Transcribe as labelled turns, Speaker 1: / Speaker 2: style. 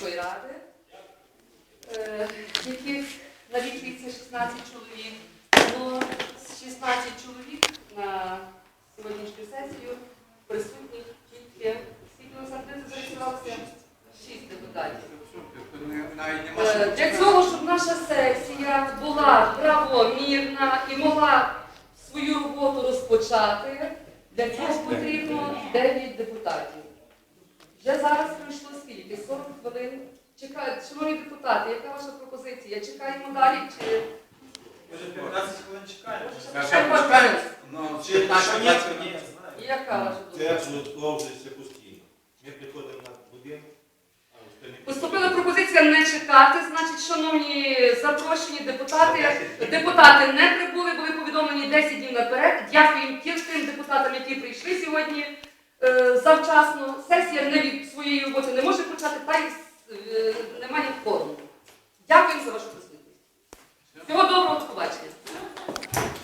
Speaker 1: ради, е, яких налічується 16 чоловік. Було 16 чоловік на сьогоднішню сесію, присутніх тільки скільки Олександр зареєструвалося? 6 депутатів. Е, Для цього, щоб наша сесія була правомірна і могла свою роботу розпочати, для цього потрібно 9 депутатів. Вже зараз пройшло скільки? 40 хвилин. Чекаю, шановні депутати, яка ваша пропозиція? Чекаємо далі чи
Speaker 2: Може 15 хвилин чекаємо?
Speaker 1: чекаємо далі?
Speaker 3: Ну,
Speaker 2: Чи якщо ні, то ні.
Speaker 1: Яка ваша
Speaker 4: Це
Speaker 1: думка?
Speaker 4: продовжується постійно. Ми приходимо на будинок, а остальні
Speaker 1: Поступила пропозиція не чекати. Значить, шановні запрошені депутати, депутати не прибули, були повідомлені 10 днів наперед. Тим тим депутатам, які прийшли сьогодні е, завчасно. Сесія не від